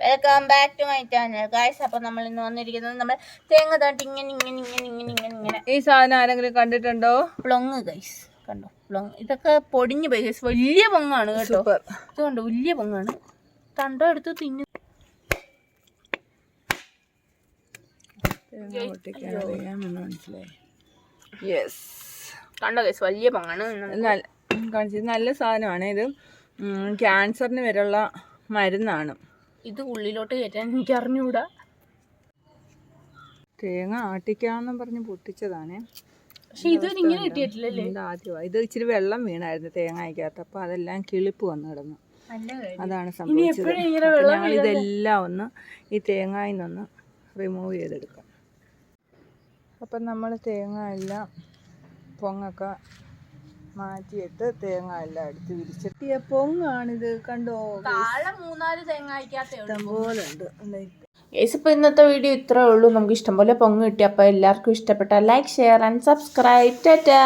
Welcome back to my channel guys അപ്പോൾ നമ്മൾ ഇന്ന് വന്നിരിക്കുന്നത് നമ്മൾ തേങ്ങ തട്ടി ഇങ്ങനെ ഇങ്ങനെ ഇങ്ങനെ ഇങ്ങനെ ഇങ്ങനെ ഇങ്ങനെ. ഈ സാധനം ആരെങ്കിലും കണ്ടിട്ടുണ്ടോ? പ്ലൊങ് ഗൈസ് കണ്ടോ? പ്ലൊങ് ഇതൊക്കെ പൊടിഞ്ഞു പോയി ഗൈസ് വലിയ പൊങ്ങാണ് കേട്ടോ. ഇത് കണ്ടോ? വലിയ പൊങ്ങാണ് തണ്ടോ എടുത്ത് തിന്നു. യെസ് കണ്ടോ ഗൈസ് വലിയ പൊങ്ങാണ് നല്ല കാണിച്ചത് നല്ല സാധനമാണ്. ഇത് ക്യാൻസറിന് വരെയുള്ള മരുന്നാണ്. ഇത് ഉള്ളിലോട്ട് കയറ്റാൻ എനിക്ക് അറിഞ്ഞുകൂടാ തേങ്ങ ആട്ടിക്കാന്നും പറഞ്ഞ് പൊട്ടിച്ചതാണേ. പക്ഷെ ഇതുവരെ ഇങ്ങനെ കിട്ടിയിട്ടില്ലല്ലേ? ഇത് ആദ്യമാണ് ഇത് ഇച്ചിരി വെള്ളം വീണായിരുന്നു തേങ്ങയ്ക്കകത്ത് അപ്പൊ അതെല്ലാം കിളിപ്പ് വന്നു കിടന്നു. അതാണ് സംഭവിച്ചത്. ഇതെല്ലാം ഒന്ന് ഈ തേങ്ങയിൽ നിന്നൊന്ന് റിമൂവ് ചെയ്തെടുക്കാം. അപ്പം നമ്മൾ തേങ്ങ എല്ലാം പൊങ്ങൊക്കെ മാറ്റിയിട്ട് തേങ്ങ എല്ലാം എടുത്ത് വിരിച്ചിട്ട് പൊങ്ങാണ് പൊങ്ങാണിത് കണ്ടോ? താഴെ മൂന്നാൽ തേങ്ങ അയക്കാത്തേ ഉള്ളൂ. പോലെ ഉണ്ട്. ഗൈസ് ഇപ്പോൾ ഇന്നത്തെ വീഡിയോ ഇത്രേ ഉള്ളൂ. നമുക്ക് ഇഷ്ടംപോലെ പൊങ്ങ് കിട്ടി. അപ്പോൾ എല്ലാവർക്കും ഇഷ്ടപ്പെട്ട like share and subscribe tata!